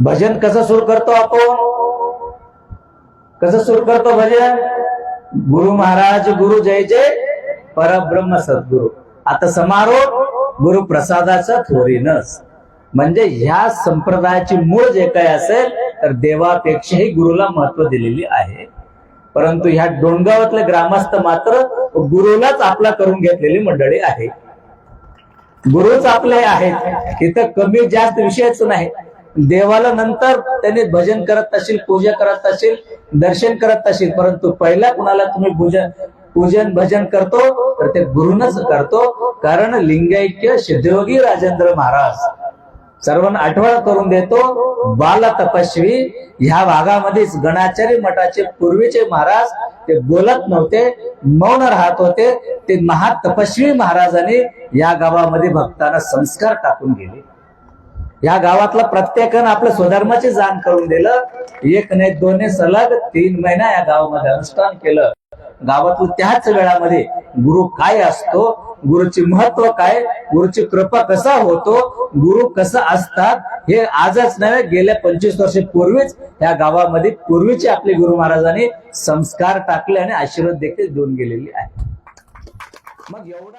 भजन कसं सुरू करतो आपण? कसं सुरू करतो भजन? गुरु महाराज गुरु जय जय परब्रह्म सद्गुरु. आता समारोप गुरु प्रसादाचा थोरीनच. म्हणजे ह्या संप्रदायाची मूळ जे काही असेल तर देवापेक्षाही गुरुला महत्त्व दिलेली आहे. परंतु ह्या डोंगावातले ग्रामस्थ मात्र गुरुलाच आपला करून घेतलेली मंडळी आहे. गुरुच आपले आहेत. इथं कमी जास्त विषयच नाही. देवाला नंतर त्यांनी भजन करत असेल पूजा करत असेल दर्शन करत असेल परंतु पहिला कुणाला तुम्ही पूजन पूजन भजन करतो तर ते गुरुनच करतो कारण लिंगैक्य सिद्धयोगी राजेंद्र महाराज. सर्वांना आठवण करून देतो बाल तपस्वी ह्या भागामध्येच गणाचार्य मठाचे पूर्वीचे महाराज ते बोलत नव्हते मौन राहत होते ते महा तपस्वी महाराजांनी या गावामध्ये भक्तांना संस्कार टाकून गेले. या गावातला प्रत्येकानं आपल्या स्वधर्माची जाण करून दिलं. एक नाही दोन नाही सलग तीन महिना या गावामध्ये अनुष्ठान केलं. गावातलं त्याच वेळामध्ये गुरु काय असतो गुरुचे महत्त्व काय गुरुची कृपा कसा होतो गुरु कसं असतात हे आजच नव्हे गेल्या पंचवीस वर्षापूर्वीच या गावामध्ये पूर्वीचे आपले गुरु महाराजांनी संस्कार टाकले आणि आशीर्वाद देखील देऊन गेलेले आहे मग एवढा